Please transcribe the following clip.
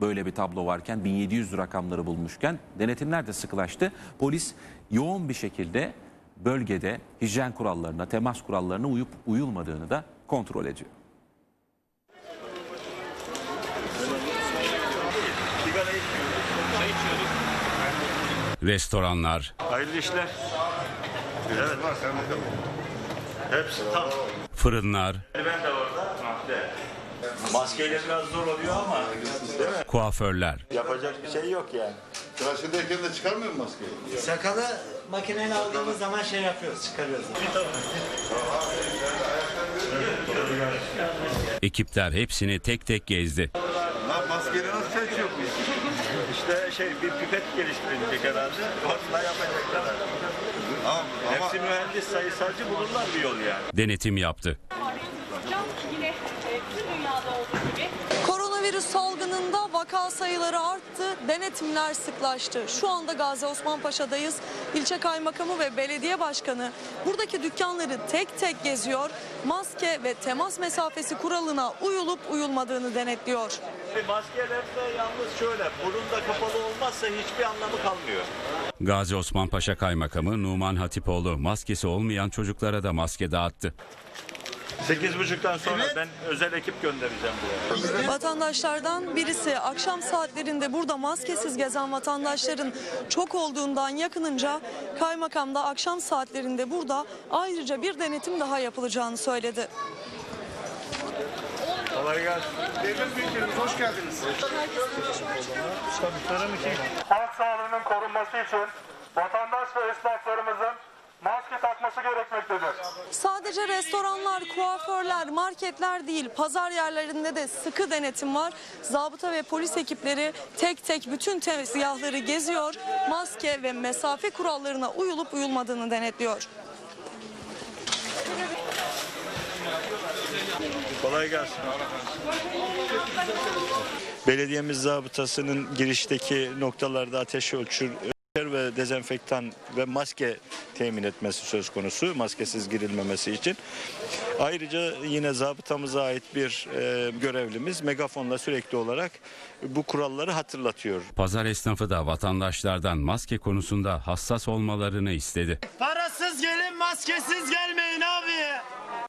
böyle bir tablo varken 1700 rakamları bulmuşken denetimler de sıkılaştı. Polis yoğun bir şekilde bölgede hijyen kurallarına, temas kurallarına uyup uyulmadığını da kontrol ediyor. Restoranlar, Hayırlı işler. Evet. Hepsi tam. fırınlar, Ben de. Maskeyle biraz zor oluyor ama değil mi? kuaförler, Yapacak bir şey yok yani. Tıraşındayken de çıkarmıyor mu maskeyi? Sakalı makineyle aldığımız zaman şey yapıyoruz, çıkarıyoruz. ekipler hepsini tek tek gezdi. Lan maskeyle nasıl çay içiyor bu? İşte şey bir pipet geliştirilecek herhalde. Onunla yapacaklar. Ama, ama Hepsi mühendis sayısalcı bulurlar bir yol yani. Denetim yaptı. Can yine e, tüm dünyada olduğu gibi Koronavirüs salgınında vaka sayıları arttı, denetimler sıklaştı. Şu anda Gazi Osman Paşa'dayız. İlçe kaymakamı ve belediye başkanı buradaki dükkanları tek tek geziyor. Maske ve temas mesafesi kuralına uyulup uyulmadığını denetliyor. Maskelerde yalnız şöyle burunda kapalı olmazsa hiçbir anlamı kalmıyor. Gazi Osman Paşa Kaymakamı Numan Hatipoğlu maskesi olmayan çocuklara da maske dağıttı. Sekiz buçuktan sonra ben özel ekip göndereceğim buraya. Vatandaşlardan birisi akşam saatlerinde burada maskesiz gezen vatandaşların çok olduğundan yakınınca kaymakam da akşam saatlerinde burada ayrıca bir denetim daha yapılacağını söyledi. Kolay gelsin. halk sağlığının korunması için vatandaş ve esnaflarımızın gerekmektedir. Sadece restoranlar, kuaförler, marketler değil pazar yerlerinde de sıkı denetim var. Zabıta ve polis ekipleri tek tek bütün tezgahları geziyor. Maske ve mesafe kurallarına uyulup uyulmadığını denetliyor. Kolay gelsin. Belediyemiz zabıtasının girişteki noktalarda ateş ölçür ve dezenfektan ve maske temin etmesi söz konusu. Maskesiz girilmemesi için. Ayrıca yine zabıtamıza ait bir e, görevlimiz megafonla sürekli olarak bu kuralları hatırlatıyor. Pazar esnafı da vatandaşlardan maske konusunda hassas olmalarını istedi. Parasız gelin, maskesiz gelmeyin abi.